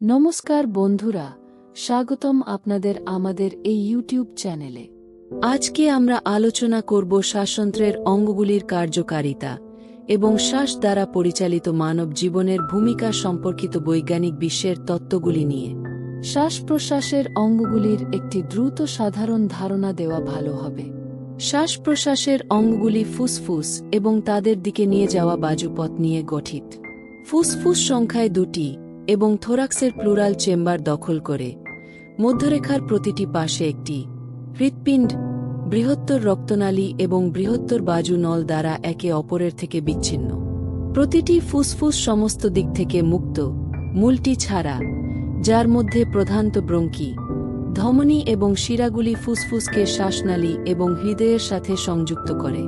নমস্কার বন্ধুরা, স্বাগতম আপনাদের আমাদের এই ইউটিউব চ্যানেলে। আজকে আমরা আলোচনা করব শ্বাসন্ত্রের অঙ্গগুলির কার্যকারিতা এবং শ্বাস দ্বারা পরিচালিত মানব জীবনের ভূমিকা সম্পর্কিত বৈজ্ঞানিক বিশ্বের তত্ত্বগুলি নিয়ে। শ্বাস প্রশ্বাসের অঙ্গগুলির একটি দ্রুত সাধারণ ধারণা দেওয়া ভালো হবে। শ্বাস প্রশ্বাসের অঙ্গগুলি ফুসফুস এবং তাদের দিকে নিয়ে যাওয়া বাজুপথ নিয়ে গঠিত। ফুসফুস সংখ্যায় দুটি এবং থোরাক্সের প্লুরাল চেম্বার দখল করে। মধ্যরেখার প্রতিটি পাশে একটি হৃৎপিণ্ড, বৃহত্তর রক্তনালী এবং বৃহত্তর বাজু নল দ্বারা একে অপরের থেকে বিচ্ছিন্ন। প্রতিটি ফুসফুস সমস্ত দিক থেকে মুক্ত, মূলটি ছাড়া, যার মধ্যে প্রধানত ব্রঙ্কি, ধমনী এবং শিরাগুলি ফুসফুসকে শ্বাসনালী এবং হৃদয়ের সাথে সংযুক্ত করে।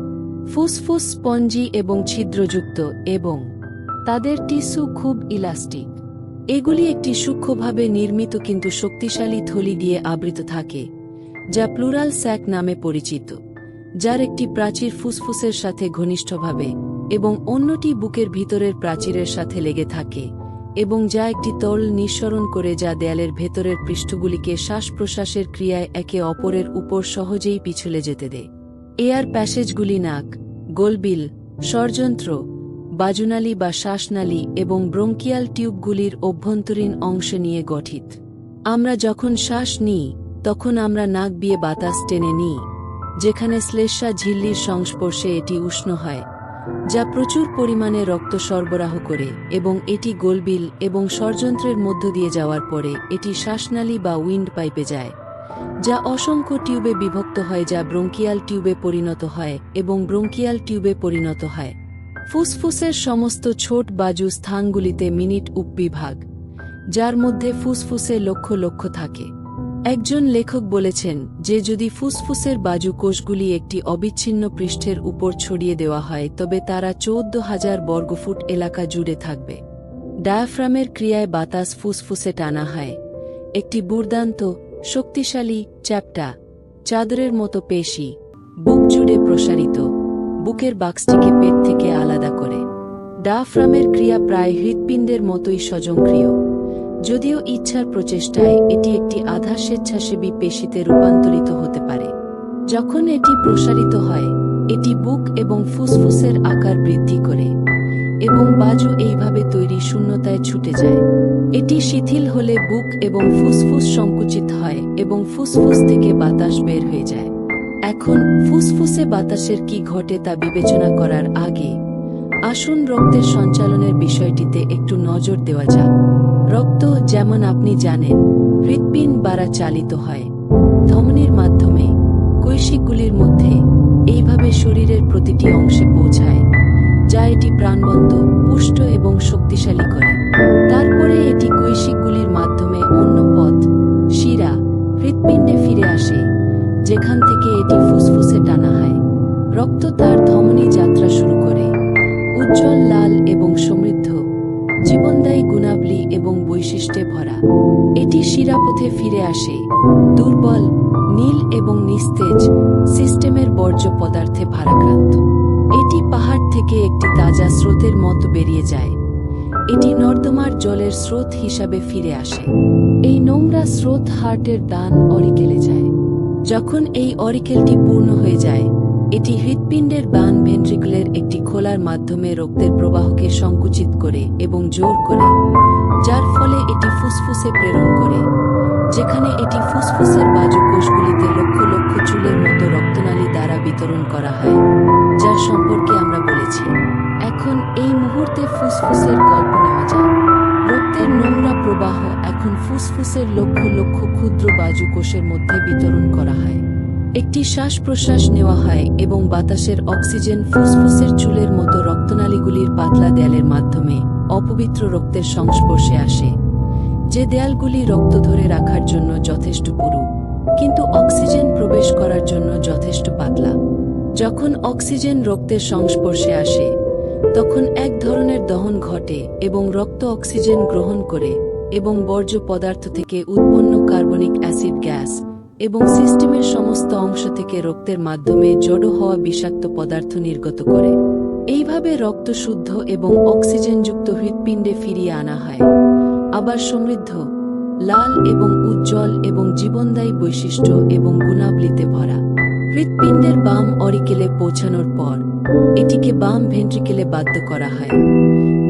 ফুসফুস স্পঞ্জি এবং ছিদ্রযুক্ত এবং তাদের টিস্যু খুব ইলাস্টিক। এগুলি একটি সূক্ষ্মভাবে নির্মিত কিন্তু শক্তিশালী থলি দিয়ে আবৃত থাকে, যা প্লুরাল স্যাক নামে পরিচিত, যার একটি প্রাচীর ফুসফুসের সাথে ঘনিষ্ঠভাবে এবং অন্যটি বুকের ভিতরের প্রাচীরের সাথে লেগে থাকে এবং যা একটি তল নিঃসরণ করে যা দেয়ালের ভেতরের পৃষ্ঠগুলিকে শ্বাস প্রশ্বাসের ক্রিয়ায় একে অপরের উপর সহজেই পিছলে যেতে দেয়। এয়ার প্যাসেজগুলি নাক, গোলবিল ষড়যন্ত্র বাজুনালী বা শ্বাসনালী এবং ব্রঙ্কিয়াল টিউবগুলির অভ্যন্তরীণ অংশ নিয়ে গঠিত। আমরা যখন শ্বাস নিই, তখন আমরা নাক বিয়ে বাতাস টেনে নিই, যেখানে শ্লেষা ঝিল্লির সংস্পর্শে এটি উষ্ণ হয়, যা প্রচুর পরিমাণে রক্ত সরবরাহ করে এবং এটি গোলবিল এবং ষড়যন্ত্রের মধ্য দিয়ে যাওয়ার পরে এটি শ্বাসনালী বা উইন্ড পাইপে যায়, যা অসংখ্য টিউবে বিভক্ত হয় যা ব্রঙ্কিয়াল টিউবে পরিণত হয় এবং ব্রঙ্কিয়াল টিউবে পরিণত হয়। ফুসফুসের সমস্ত ছোট বাজু স্থানগুলিতে মিনিট উপবিভাগ যার মধ্যে ফুসফুসে লক্ষ লক্ষ থাকে। একজন লেখক বলেছেন যে যদি ফুসফুসের বাজু কোষগুলি একটি অবিচ্ছিন্ন পৃষ্ঠের উপর ছড়িয়ে দেওয়া হয়, তবে তারা চৌদ্দ হাজার বর্গফুট এলাকা জুড়ে থাকবে। ডায়াফ্রামের ক্রিয়ায় বাতাস ফুসফুসে টানা হয়। একটি বুর্দান্ত, শক্তিশালী চ্যাপটা, চাদরের মতো পেশি, বুক জুড়ে প্রসারিত। বুকের বাক্সটিকে পেট থেকে আলাদা করে। ডাফ্রামের ক্রিয়া প্রায় হৃৎপিণ্ডের মতোই স্বজনক্রিয় যদিও ইচ্ছার প্রচেষ্টায় এটি একটি আধা স্বেচ্ছাসেবী পেশিতে রূপান্তরিত হতে পারে। যখন এটি প্রসারিত হয়, এটি বুক এবং ফুসফুসের আকার বৃদ্ধি করে এবং বাজু এইভাবে তৈরি শূন্যতায় ছুটে যায়। এটি শিথিল হলে বুক এবং ফুসফুস সংকুচিত হয় এবং ফুসফুস থেকে বাতাস বের হয়ে যায়। এখন ফুসফুসে বাতাসের কি ঘটে তা বিবেচনা করার আগে আসুন রক্তের সঞ্চালনের বিষয়টিতে একটু নজর দেওয়া যাক। রক্ত, যেমন আপনি জানেন, হৃৎপিণ্ড বাড়া চালিত হয়। ধমনির মাধ্যমে কৈশিকগুলির মধ্যে এইভাবে শরীরের প্রতিটি অংশে পৌঁছায়, যা এটি প্রাণবন্ত, পুষ্ট এবং শক্তিশালী করে। তারপরে এটি কৈশিকগুলির মাধ্যমে অন্য পথ, শিরা, হৃৎপিণ্ডে ফিরে আসে। যেখান থেকে এটি ফুসফুসে টানা হয়। রক্ত তার ধমনী যাত্রা শুরু করে। উজ্জ্বল লাল এবং সমৃদ্ধ। জীবনদায়ী গুণাবলী এবং বৈশিষ্ট্যে ভরা। এটি শিরাপথে ফিরে আসে। দুর্বল, নীল এবং নিস্তেজ সিস্টেমের বর্জ্য পদার্থে ভারাক্রান্ত। এটি পাহাড় থেকে একটি তাজা স্রোতের মতো বেরিয়ে যায়। এটি নর্দমার জলের স্রোত হিসাবে ফিরে আসে। এই নোংরা স্রোত হার্টের দান অরিকেলে যায়। যখন এই অরিকেলটি পূর্ণ হয়ে যায়, এটি হৃৎপিণ্ডের বান ভেন্ট্রিকুলের একটি খোলার মাধ্যমে রক্তের প্রবাহকে সংকুচিত করে এবং জোর করে, যার ফলে এটি ফুসফুসে প্রেরণ করে, যেখানে এটি ফুসফুসের বাজু কোষগুলিতে লক্ষ লক্ষ চুলের মতো রক্তনালী দ্বারা বিতরণ করা হয় যা সম্পর্কে আমরা বলেছি। এখন এই মুহূর্তে ফুসফুসের যায় রক্তের নোংরা প্রবাহ এখন ফুসফুসের লক্ষ লক্ষ ক্ষুদ্র বাজু কোষের মধ্যে বিতরণ করা হয়। একটি শ্বাস প্রশ্বাস নেওয়া হয় এবং বাতাসের অক্সিজেন ফুসফুসের চুলের মতো রক্তনালীগুলির পাতলা দেয়ালের মাধ্যমে অপবিত্র রক্তের সংস্পর্শে আসে। যে দেয়ালগুলি রক্ত ধরে রাখার জন্য যথেষ্ট পুরু, কিন্তু অক্সিজেন প্রবেশ করার জন্য যথেষ্ট পাতলা। যখন অক্সিজেন রক্তের সংস্পর্শে আসে তখন এক ধরনের দহন ঘটে এবং রক্ত অক্সিজেন গ্রহণ করে এবং বর্জ্য পদার্থ থেকে উৎপন্ন কার্বনিক অ্যাসিড গ্যাস এবং সিস্টেমের সমস্ত অংশ থেকে রক্তের মাধ্যমে জড়ো হওয়া বিষাক্ত পদার্থ নির্গত করে। এইভাবে রক্ত শুদ্ধ এবং অক্সিজেনযুক্ত হৃৎপিণ্ডে ফিরিয়ে আনা হয়। আবার সমৃদ্ধ, লাল এবং উজ্জ্বল এবং জীবনদায়ী বৈশিষ্ট্য এবং গুণাবলীতে ভরা। হৃৎপিণ্ডের বাম অরিকেলে পৌঁছানোর পর এটিকে বাম ভেন্ট্রিকেলে বাধ্য করা হয়।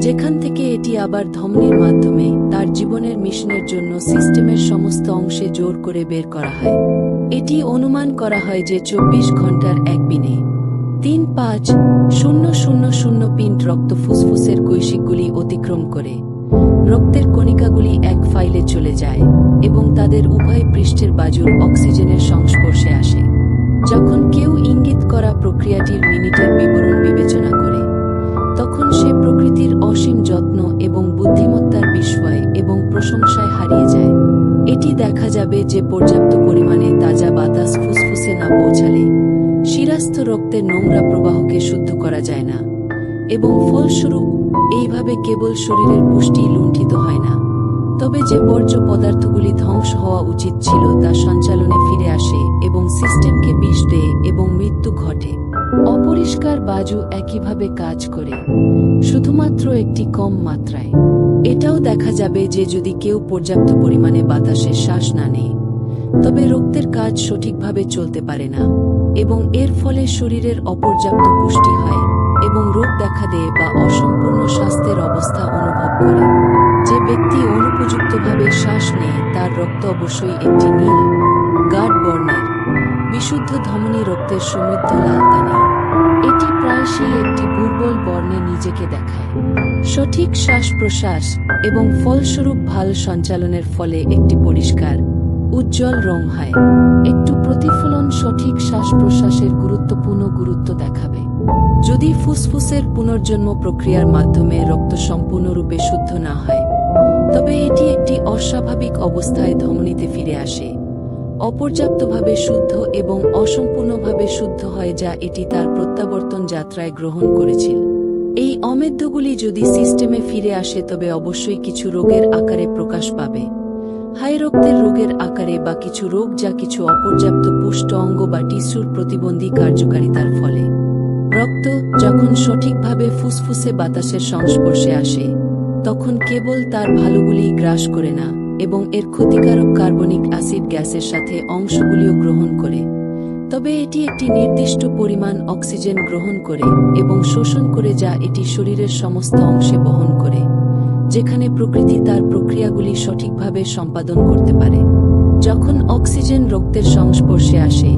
যেখান থেকে এটি আবার ধমনির মাধ্যমে তার জীবনের মিশনের জন্য সিস্টেমের সমস্ত অংশে জোর করে বের করা হয়। এটি অনুমান করা হয় যে চব্বিশ ঘণ্টার এক দিনে তিন পাঁচ শূন্য শূন্য শূন্য পিন্ট রক্ত ফুসফুসের কৈশিকগুলি অতিক্রম করে রক্তের কণিকাগুলি এক ফাইলে চলে যায় এবং তাদের উভয় পৃষ্ঠের বাজুর অক্সিজেনের সংস্পর্শে আসে। যখন কেউ ইঙ্গিত করা প্রক্রিয়াটির মিনিটের বিবরণ বিবেচনা করে, তখন সে প্রকৃতির অসীম যত্ন এবং বুদ্ধিমত্তার বিস্ময় এবং প্রশংসায় হারিয়ে যায়। এটি দেখা যাবে যে পর্যাপ্ত পরিমাণে তাজা বাতাস ফুসফুসে না পৌঁছালে শিরাস্থ রক্তের নোংরা প্রবাহকে শুদ্ধ করা যায় না এবং ফলস্বরূপ, এইভাবে কেবল শরীরের পুষ্টি লুণ্ঠিত হয় না। তবে যে বর্জ্য পদার্থগুলি ধ্বংস হওয়া উচিত ছিল তা সঞ্চালনে ফিরে আসে এবং সিস্টেমকে বিষ দেয় এবং মৃত্যু ঘটে। অপরিষ্কার বাজু একইভাবে কাজ করে, শুধুমাত্র একটি কম মাত্রায়। এটাও দেখা যাবে যে যদি কেউ পর্যাপ্ত পরিমাণে বাতাসে শ্বাস না নেয়, তবে রক্তের কাজ সঠিকভাবে চলতে পারে না এবং এর ফলে শরীরের অপর্যাপ্ত পুষ্টি হয় এবং রোগ দেখা দেয় বা অসম্পূর্ণ স্বাস্থ্যের অবস্থা অনুভব করে। যে ব্যক্তি অনুপযুক্তভাবে শ্বাস নেয়, তার রক্ত অবশ্যই একটি নীল, গাঢ় বর্ণের, বিশুদ্ধ ধমনী রক্তের সমৃদ্ধ লালতানি এটি প্রায়শই একটি দুর্বল বর্ণে নিজেকে দেখায়। সঠিক শ্বাস প্রশ্বাস এবং ফলস্বরূপ ভালো সঞ্চালনের ফলে একটি পরিষ্কার, উজ্জ্বল রং হয়। একটু প্রতিফলন সঠিক শ্বাস প্রশ্বাসের গুরুত্বপূর্ণ গুরুত্ব দেখাবে। যদি ফুসফুসের পুনর্জন্ম প্রক্রিয়ার মাধ্যমে রক্ত সম্পূর্ণরূপে শুদ্ধ না হয়, তবে এটি একটি অস্বাভাবিক অবস্থায় ধমনীতে ফিরে আসে। অপর্যাপ্তভাবে শুদ্ধ এবং অসম্পূর্ণভাবে শুদ্ধ হয় যা এটি তার প্রত্যাবর্তন যাত্রায় গ্রহণ করেছিল। এই অমেদ্যগুলি যদি সিস্টেমে ফিরে আসে, তবে অবশ্যই কিছু রোগের আকারে প্রকাশ পাবে। হাই রক্তের রোগের আকারে বা কিছু রোগ যা কিছু অপর্যাপ্ত পুষ্ট অঙ্গ বা টিস্যুর প্রতিবন্ধী কার্যকারিতার ফলে। রক্ত যখন সঠিকভাবে ফুসফুসে বাতাসের সংস্পর্শে আসে, তখন কেবল তার ভালোগুলি গ্রাস করে না এবং এর ক্ষতিকারক কার্বনিক অ্যাসিড গ্যাসের সাথে অংশগুলিও গ্রহণ করে। তবে এটি একটি নির্দিষ্ট পরিমাণ অক্সিজেন গ্রহণ করে এবং শোষণ করে যা এটি শরীরের সমস্ত অংশে বহন করে, যেখানে প্রকৃতি তার প্রক্রিয়াগুলি সঠিকভাবে সম্পাদন করতে পারে। যখন অক্সিজেন রক্তের সংস্পর্শে আসে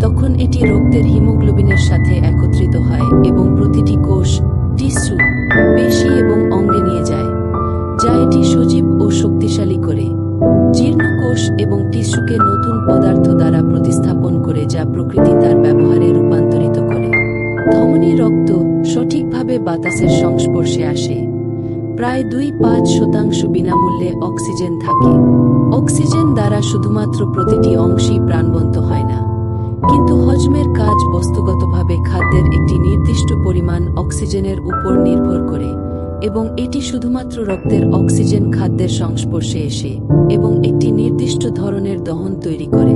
তখন এটি রক্তের হিমোগ্লোবিনের সাথে একত্রিত হয় এবং প্রতিটি কোষ টিস্যু, পেশি এবং অঙ্গে নিয়ে যায়, যা এটি সজীব ও শক্তিশালী করে। জীর্ণ কোষ এবং টিস্যুকে নতুন পদার্থ দ্বারা প্রতিস্থাপন করে যা প্রকৃতি তার ব্যবহারে রূপান্তরিত করে। ধমনী রক্ত সঠিকভাবে বাতাসের সংস্পর্শে আসে। প্রায় দুই পাঁচ শতাংশ বিনামূল্যে অক্সিজেন থাকে। অক্সিজেন দ্বারা শুধুমাত্র প্রতিটি অংশই প্রাণবন্ত হয় না। কিন্তু হজমের কাজ বস্তুগতভাবে খাদ্যের একটি নির্দিষ্ট পরিমাণ অক্সিজেনের উপর নির্ভর করে, এবং এটি শুধুমাত্র রক্তের অক্সিজেন খাদ্যের সংস্পর্শে এসে এবং একটি নির্দিষ্ট ধরনের দহন তৈরি করে।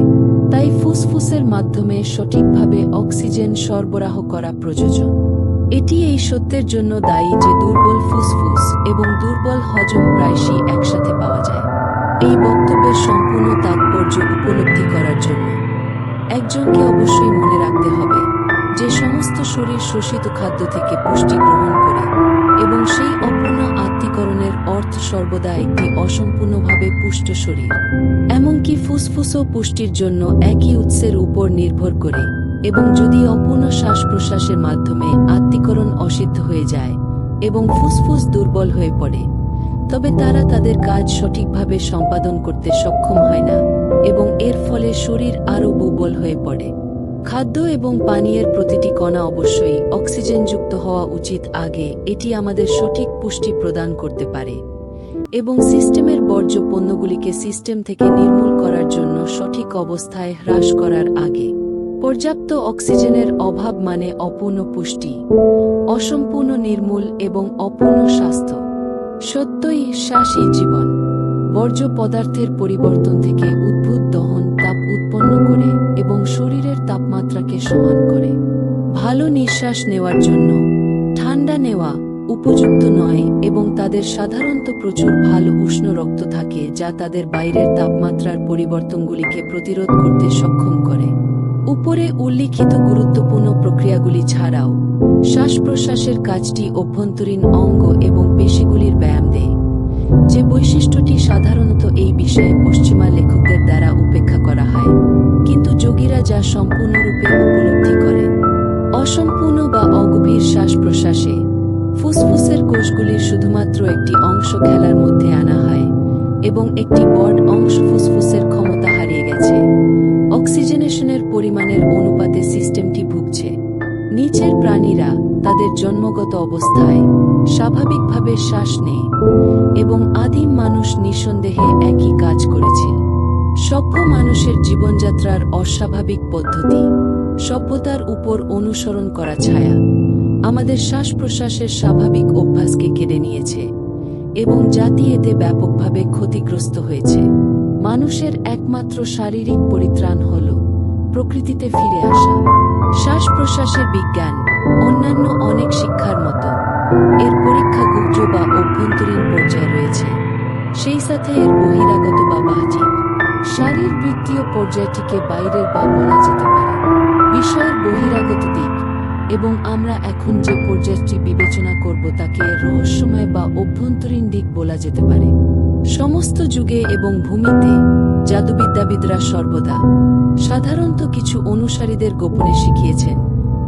তাই ফুসফুসের মাধ্যমে সঠিকভাবে অক্সিজেন সরবরাহ করা প্রয়োজন। এটি এই সত্যের জন্য দায়ী যে দুর্বল ফুসফুস এবং দুর্বল হজম প্রায়শই একসাথে পাওয়া যায়। এই বক্তব্যের সম্পূর্ণ তাৎপর্য উপলব্ধি করার জন্য। একজনকে অবশ্যই মনে রাখতে হবে যে সমস্ত শরীর শোষিত খাদ্য থেকে পুষ্টি গ্রহণ করে এবং সেই অপূর্ণ আত্মীকরণের অর্থ সর্বদা একটি অসম্পূর্ণভাবে পুষ্ট শরীর। এমনকি ফুসফুসও পুষ্টির জন্য একই উৎসের উপর নির্ভর করে এবং যদি অপূর্ণ শ্বাস প্রশ্বাসের মাধ্যমে আত্মীকরণ অসিদ্ধ হয়ে যায় এবং ফুসফুস দুর্বল হয়ে পড়ে তবে তারা তাদের কাজ সঠিকভাবে সম্পাদন করতে সক্ষম হয় না এবং এর ফলে শরীর আরও দুর্বল হয়ে পড়ে। খাদ্য এবং পানীয়ের প্রতিটি কণা অবশ্যই অক্সিজেনযুক্ত হওয়া উচিত, আগে এটি আমাদের সঠিক পুষ্টি প্রদান করতে পারে এবং সিস্টেমের বর্জ্য পণ্যগুলিকে সিস্টেম থেকে নির্মূল করার জন্য সঠিক অবস্থায় হ্রাস করার আগে। পর্যাপ্ত অক্সিজেনের অভাব মানে অপূর্ণ পুষ্টি, অসম্পূর্ণ নির্মূল এবং অপূর্ণ স্বাস্থ্য। সত্যই শ্বাসই জীবন। বর্জ্য পদার্থের পরিবর্তন থেকে উদ্ভূত দহন তাপ উৎপন্ন করে এবং শরীরের তাপমাত্রাকে সমান করে। ভালো নিঃশ্বাস নেওয়ার জন্য ঠান্ডা নেওয়া উপযুক্ত নয় এবং তাদের সাধারণত প্রচুর ভালো উষ্ণ রক্ত থাকে যা তাদের বাইরের তাপমাত্রার পরিবর্তনগুলিকে প্রতিরোধ করতে সক্ষম করে। উপরে উল্লিখিত গুরুত্বপূর্ণ প্রক্রিয়াগুলি ছাড়াও শ্বাস প্রশ্বাসের কাজটি অভ্যন্তরীণ অঙ্গ এবং পেশিগুলির ব্যায়াম দেয়, যে বৈশিষ্ট্যটি সাধারণত এই বিষয়ে পশ্চিমা লেখকদের দ্বারা উপেক্ষা করা হয়, কিন্তু যোগীরা যা সম্পূর্ণরূপে উপলব্ধি করে অসম্পূর্ণ বা অগভীর শ্বাস প্রশ্বাসে ফুসফুসের কোষগুলির শুধুমাত্র একটি অংশ খেলার মধ্যে আনা হয় এবং একটি বড় অংশ ফুসফুসের ক্ষমতা হারিয়ে গেছে। অক্সিজেনেশনের পরিমাণের অনুপাতে সিস্টেমটি ভুগছে। নিচের প্রাণীরা তাদের জন্মগত অবস্থায় স্বাভাবিকভাবে শ্বাস নেয় এবং আদিম মানুষ নিঃসন্দেহে একই কাজ করেছিল। সভ্য মানুষের জীবনযাত্রার অস্বাভাবিক পদ্ধতি, সভ্যতার উপর অনুসরণ করা ছায়া আমাদের শ্বাস প্রশ্বাসের স্বাভাবিক অভ্যাসকে কেড়ে নিয়েছে এবং জাতি এতে ব্যাপকভাবে ক্ষতিগ্রস্ত হয়েছে। মানুষের একমাত্র শারীরিক পরিত্রাণ হল প্রকৃতিতে ফিরে আসা। শ্বাস প্রশ্বাসের বিজ্ঞান, অন্যান্য অনেক শিক্ষার মতো। এর পরীক্ষা গুপ্ত বা অভ্যন্তরীণ পর্যায়ে রয়েছে। সেই সাথে এর বহিরাগত বা বাহ্যিক। শারীরবৃত্তীয় পর্যায়টিকে বাইরের বা বলা যেতে পারে। বিষয়ের বহিরাগত দিক এবং আমরা এখন যে পর্যায়টি বিবেচনা করব তাকে রহস্যময় বা অভ্যন্তরীণ দিক বলা যেতে পারে। সমস্ত যুগে এবং ভূমিতে জাদুবিদ্যাবিদরা সর্বদা সাধারণত কিছু অনুসারীদের গোপনে শিখিয়েছেন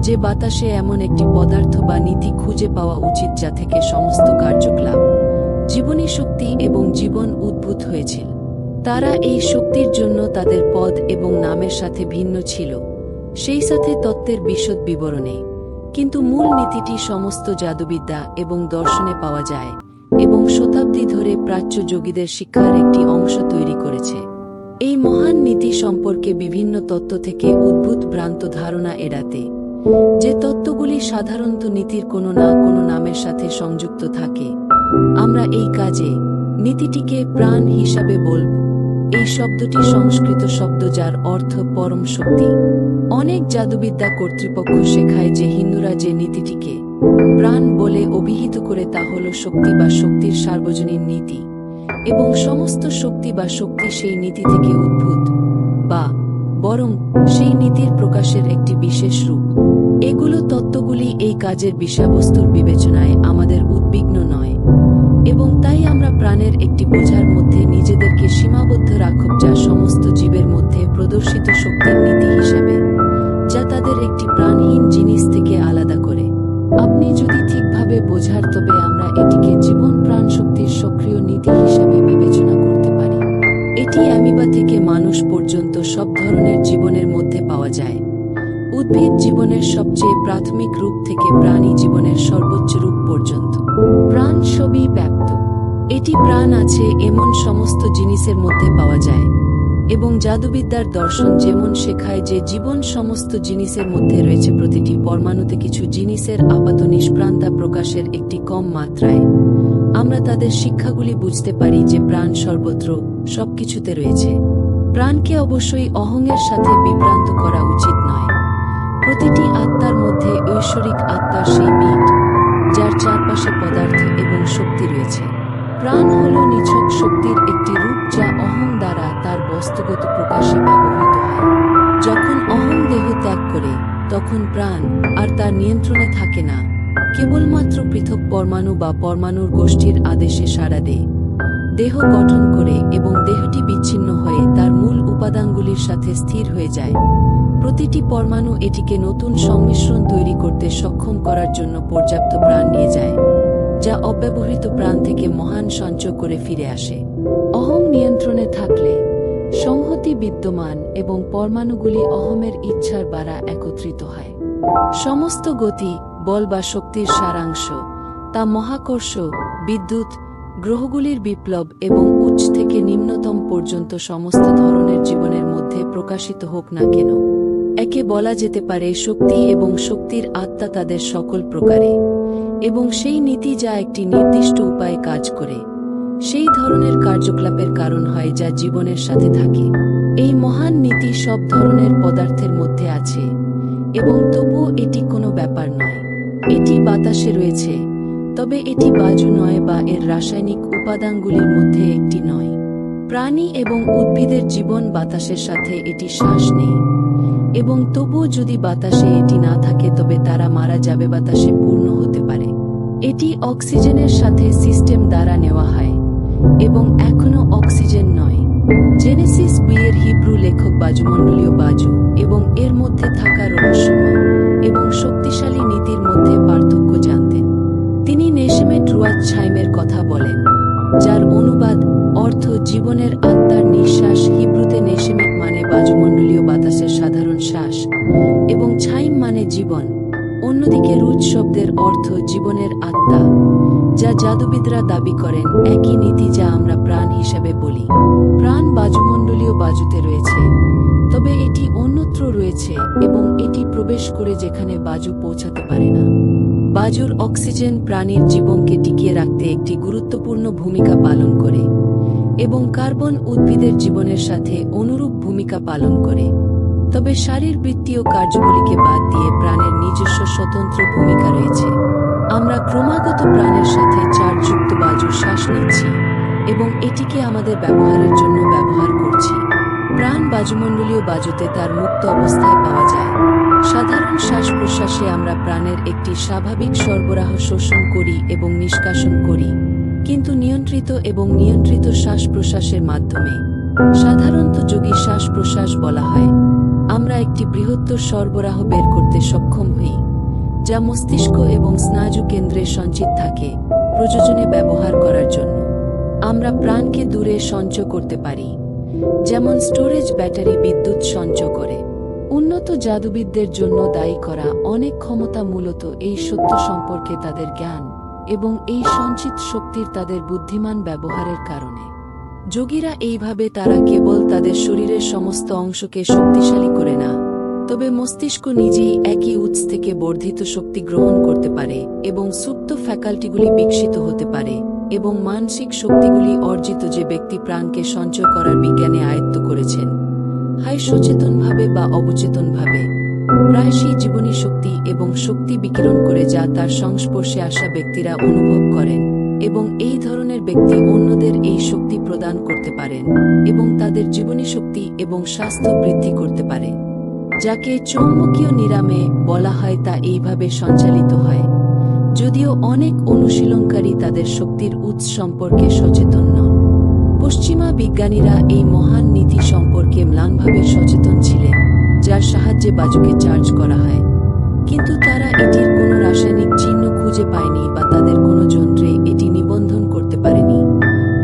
যে বাতাসে এমন একটি পদার্থ বা নীতি খুঁজে পাওয়া উচিত যা থেকে সমস্ত কার্যকলাপ, জীবনী শক্তি এবং জীবন উদ্ভূত হয়েছিল। তারা এই শক্তির জন্য তাদের পদ এবং নামের সাথে ভিন্ন ছিল, সেই সাথে তত্ত্বের বিশদ বিবরণে। কিন্তু মূল নীতিটি সমস্ত জাদুবিদ্যা এবং দর্শনে পাওয়া যায়। এবং শতাব্দী ধরে প্রাচ্য যোগীদের শিক্ষার একটি অংশ তৈরি করেছে। এই মহান নীতি সম্পর্কে বিভিন্ন তত্ত্ব থেকে উদ্ভূত ভ্রান্ত ধারণা এড়াতে, যে তত্ত্বগুলি সাধারণত নীতির কোনো না কোনো নামের সাথে সংযুক্ত থাকে, আমরা এই কাজে নীতিটিকে প্রাণ হিসাবে বলব। এই শব্দটি সংস্কৃত শব্দ যার অর্থ পরম শক্তি। অনেক জাদুবিদ্যা কর্তৃপক্ষ শেখায় যে হিন্দুরা যে নীতিটিকে প্রাণ বলে অভিহিত করে তা হল শক্তি বা শক্তির সার্বজনীন নীতি, এবং সমস্ত শক্তি বা শক্তি সেই নীতি থেকে উদ্ভূত, বা বরং সেই নীতির প্রকাশের একটি বিশেষ রূপ। এগুলো তত্ত্বগুলি এই কাজের বিষয়বস্তুর বিবেচনায় আমাদের উদ্বিগ্ন নয়, এবং তাই আমরা প্রাণের একটি বোঝার মধ্যে নিজেদেরকে সীমাবদ্ধ রাখব যা সমস্ত জীবের মধ্যে প্রদর্শিত শক্তির নীতি হিসাবে, যা তাদের একটি প্রাণহীন জিনিস থেকে আলাদা আপনি যদি ঠিকভাবে বোঝার তবে আমরা এটিকে জীবন প্রাণ শক্তির সক্রিয় নীতি হিসাবে বিবেচনা করতে পারি, এটি অ্যামিবা থেকে মানুষ পর্যন্ত সব ধরনের জীবনের মধ্যে পাওয়া যায়। উদ্ভিদ জীবনের সবচেয়ে প্রাথমিক রূপ থেকে প্রাণী জীবনের সর্বোচ্চ রূপ পর্যন্ত। প্রাণ সবই ব্যাপ্ত। এটি প্রাণ আছে এমন সমস্ত জিনিসের মধ্যে পাওয়া যায় এবং জাদুবিদ্যার দর্শন যেমন শেখায় যে জীবন সমস্ত জিনিসের মধ্যে রয়েছে প্রতিটি পরমাণুতে কিছু জিনিসের আপাত নিষ্প্রান্তা প্রকাশের একটি কম মাত্রায়। আমরা তাদের শিক্ষাগুলি বুঝতে পারি যে প্রাণ সর্বত্র সবকিছুতে রয়েছে। প্রাণকে অবশ্যই অহংয়ের সাথে বিভ্রান্ত করা উচিত নয়। প্রতিটি আত্মার মধ্যে ঐশ্বরিক আত্মার সেই বীট যার চারপাশে পদার্থ এবং শক্তি রয়েছে। প্রাণ হল নিছক শক্তির একটি রূপ যা অহং দ্বারা তার বস্তুগত প্রকাশে ব্যবহৃত হয়। যখন অহং দেহ ত্যাগ করে, তখন প্রাণ আর তার নিয়ন্ত্রণে থাকে না। কেবলমাত্র পৃথক পরমাণু বা পরমাণুর গোষ্ঠীর আদেশে সাড়া দেয়। দেহ গঠন করে এবং দেহটি বিচ্ছিন্ন হয়ে তার মূল উপাদানগুলির সাথে স্থির হয়ে যায়। প্রতিটি পরমাণু এটিকে নতুন সংমিশ্রণ তৈরি করতে সক্ষম করার জন্য পর্যাপ্ত প্রাণ নিয়ে যায়, যা অব্যবহৃত প্রাণ থেকে মহান সঞ্চয় করে ফিরে আসে। অহং নিয়ন্ত্রণে থাকলে সংহতি বিদ্যমান এবং পরমাণুগুলি অহমের ইচ্ছার দ্বারা একত্রিত হয়। সমস্ত গতি, বল বা শক্তির সারাংশ, তা মহাকর্ষ, বিদ্যুৎ, গ্রহগুলির বিপ্লব এবং উচ্চ থেকে নিম্নতম পর্যন্ত সমস্ত ধরনের জীবনের মধ্যে প্রকাশিত হোক না কেন। একে বলা যেতে পারে শক্তি এবং শক্তির আত্মা তাদের সকল প্রকারে এবং সেই নীতি যা একটি নির্দিষ্ট উপায়ে কাজ করে। সেই ধরনের কার্যকলাপের কারণ হয় যা জীবনের সাথে থাকে। এই মহান নীতি সব ধরনের পদার্থের মধ্যে আছে এবং তবুও এটি কোনো ব্যাপার নয়। এটি বাতাসে রয়েছে, তবে এটি বাজু নয় বা এর রাসায়নিক উপাদানগুলির মধ্যে একটি নয়। প্রাণী এবং উদ্ভিদের জীবন বাতাসের সাথে এটি শ্বাস নেই এবং তবুও যদি বাতাসে এটি না থাকে, তবে তারা মারা যাবে বাতাসে পূর্ণ হতে পারে। এটি অক্সিজেনের সাথে সিস্টেম দ্বারা নেওয়া হয়। এবং এখনও অক্সিজেন নয়। জেনেসিস বইয়ের হিব্রু লেখক বাজুমণ্ডলীয় বাজু এবং এর মধ্যে থাকা রহস্যময় এবং শক্তিশালী নীতির মধ্যে পার্থক্য জানতেন। তিনি নেশেমেট রুয়াত ছাইমের কথা বলেন, যার অনুবাদ অর্থ জীবনের আত্মার নিঃশ্বাস হিব্রুতে নেশেমেট মানে বাজুমণ্ডলীয় বাতাসের সাধারণ শ্বাস এবং ছাইম মানে জীবন। অন্যদিকে রুজ শব্দের অর্থ জীবনের যা জাদুবিদরা দাবি করেন, একই নীতি যা আমরা প্রাণ হিসাবে বলি। প্রাণ বাজুমণ্ডলীয় বাজুতে রয়েছে। তবে এটি অন্যত্র রয়েছে এবং এটি প্রবেশ করে যেখানে বাজু পৌঁছাতে পারে না। বাজুর অক্সিজেন প্রাণীর জীবনকে টিকিয়ে রাখতে একটি গুরুত্বপূর্ণ ভূমিকা পালন করে এবং কার্বন উদ্ভিদের জীবনের সাথে অনুরূপ ভূমিকা পালন করে। তবে শারীরবৃত্তীয় কার্যগুলিকে বাদ দিয়ে প্রাণের নিজস্ব স্বতন্ত্র ভূমিকা রয়েছে। আমরা ক্রমাগত প্রাণের সাথে চার্জযুক্ত বাজুর শ্বাস নিচ্ছি এবং এটিকে আমাদের ব্যবহারের জন্য ব্যবহার করছি। প্রাণ বাজুমণ্ডলীয় বাজুতে তার মুক্ত অবস্থায় পাওয়া যায়। সাধারণ শ্বাস প্রশ্বাসে আমরা প্রাণের একটি স্বাভাবিক সরবরাহ শোষণ করি এবং নিষ্কাশন করি, কিন্তু নিয়ন্ত্রিত এবং নিয়ন্ত্রিত শ্বাস প্রশ্বাসের মাধ্যমে। সাধারণত যোগী শ্বাস প্রশ্বাস বলা হয়, আমরা একটি বৃহত্তর সরবরাহ বের করতে সক্ষম হই। যা মস্তিষ্ক এবং স্নায়ু কেন্দ্রে সঞ্চিত থাকে প্রযোজনে ব্যবহার করার জন্য। আমরা প্রাণকে দূরে সঞ্চয় করতে পারি, যেমন স্টোরেজ ব্যাটারি বিদ্যুৎ সঞ্চয় করে। উন্নত জাদুবিদদের জন্য দায়ী করা অনেক ক্ষমতা মূলত এই সত্য সম্পর্কে তাদের জ্ঞান এবং এই সঞ্চিত শক্তির তাদের বুদ্ধিমান ব্যবহারের কারণে। যোগীরা এইভাবে তারা কেবল তাদের শরীরের সমস্ত অংশকে শক্তিশালী করে না তবে মস্তিষ্ক নিজেই একই উৎস থেকে বর্ধিত শক্তি গ্রহণ করতে পারে এবং সুপ্ত ফ্যাকাল্টিগুলি বিকশিত হতে পারে এবং মানসিক শক্তিগুলি অর্জিত যে ব্যক্তি প্রাণকে সঞ্চয় করার বিজ্ঞানে আয়ত্ত করেছেন, হয় সচেতনভাবে বা অবচেতনভাবে। প্রায়শই জীবনী শক্তি এবং শক্তি বিকিরণ করে যা তার সংস্পর্শে আসা ব্যক্তিরা অনুভব করেন এবং এই ধরনের ব্যক্তি অন্যদের এই শক্তি প্রদান করতে পারেন এবং তাদের জীবনী শক্তি এবং স্বাস্থ্য বৃদ্ধি করতে পারে। যাকে চৌম্বকীয় নিরামে বলা হয় তা এইভাবে সঞ্চালিত হয়। যদিও অনেক অনুশীলনকারী তাদের শক্তির উৎস সম্পর্কে সচেতন নন। পশ্চিমা বিজ্ঞানীরা এই মহান নীতি সম্পর্কে ম্লানভাবে সচেতন ছিলেন, যার সাহায্যে বাজুকে চার্জ করা হয়। কিন্তু তারা এটির কোনো রাসায়নিক চিহ্ন খুঁজে পায়নি বা তাদের কোনো যন্ত্রে এটি নিবন্ধন করতে পারেনি।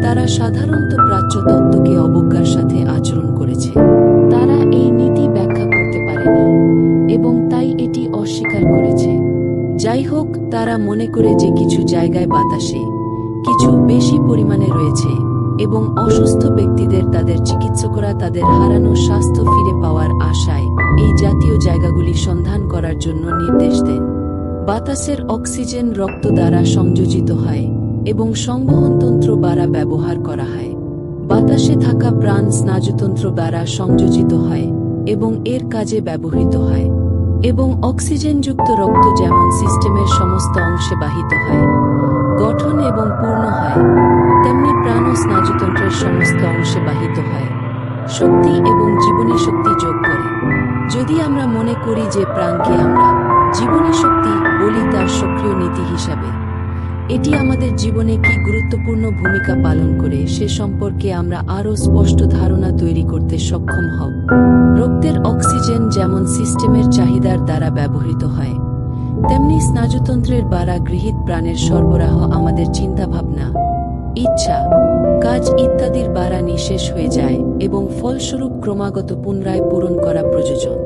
তারা সাধারণত প্রাচ্য তত্ত্বকে অবজ্ঞার সাথে আচরণ করেছে। এবং তাই এটি অস্বীকার করেছে। যাই হোক তারা মনে করে যে কিছু জায়গায় বাতাসে, কিছু বেশি পরিমাণে রয়েছে, এবং অসুস্থ ব্যক্তিদের তাদের চিকিৎসকরা তাদের হারানো স্বাস্থ্য ফিরে পাওয়ার আশায় এই জাতীয় জায়গাগুলি সন্ধান করার জন্য নির্দেশ দেন। বাতাসের অক্সিজেন রক্ত দ্বারা সংযোজিত হয় এবং সংবহনতন্ত্র দ্বারা ব্যবহার করা হয়। বাতাসে থাকা প্রাণ স্নায়ুতন্ত্র দ্বারা সংযোজিত হয় এবং এর কাজে ব্যবহৃত হয়। এবং অক্সিজেনযুক্ত রক্ত যেমন সিস্টেমের সমস্ত অংশে বাহিত হয়, গঠন এবং পূর্ণ হয়, তেমনি প্রাণ ও স্নায়ুতন্ত্রের সমস্ত অংশে বাহিত হয়, শক্তি এবং জীবনী শক্তি যোগ করে। যদি আমরা মনে করি যে প্রাণকে আমরা এটি আমাদের জীবনে কি গুরুত্বপূর্ণ ভূমিকা পালন করে সে সম্পর্কে আমরা আরও স্পষ্ট ধারণা তৈরি করতে সক্ষম হব। রক্তের অক্সিজেন যেমন সিস্টেমের চাহিদার দ্বারা ব্যবহৃত হয়, তেমনি স্নায়ুতন্ত্রের দ্বারা গৃহীত প্রাণের সরবরাহ আমাদের চিন্তাভাবনা, ইচ্ছা, কাজ ইত্যাদির দ্বারা নিঃশেষ হয়ে যায় এবং ফলস্বরূপ ক্রমাগত পুনরায় পূরণ করা প্রয়োজন।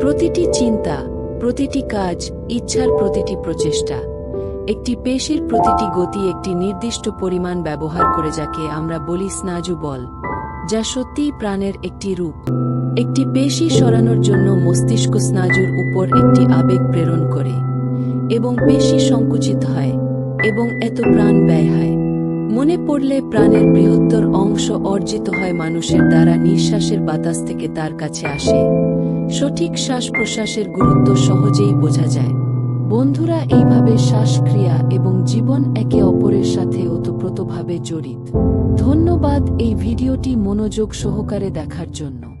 প্রতিটি চিন্তা, প্রতিটি কাজ, ইচ্ছার প্রতিটি প্রচেষ্টা একটি পেশির প্রতিটি গতি একটি নির্দিষ্ট পরিমাণ ব্যবহার করে যাকে আমরা বলি স্নায়ু বল, যা সত্যিই প্রাণের একটি রূপ। একটি পেশি সরানোর জন্য মস্তিষ্ক স্নায়ুর উপর একটি আবেগ প্রেরণ করে এবং পেশি সংকুচিত হয় এবং এত প্রাণ ব্যয় হয়। মনে পড়লে প্রাণের বৃহত্তর অংশ অর্জিত হয় মানুষের দ্বারা নিঃশ্বাসের বাতাস থেকে তার কাছে আসে। সঠিক শ্বাস প্রশ্বাসের গুরুত্ব সহজেই বোঝা যায়। বন্ধুরা এইভাবে শ্বাসক্রিয়া এবং জীবন একে অপরের সাথে ওতপ্রোতভাবে জড়িত। ধন্যবাদ এই ভিডিওটি মনোযোগ সহকারে দেখার জন্য।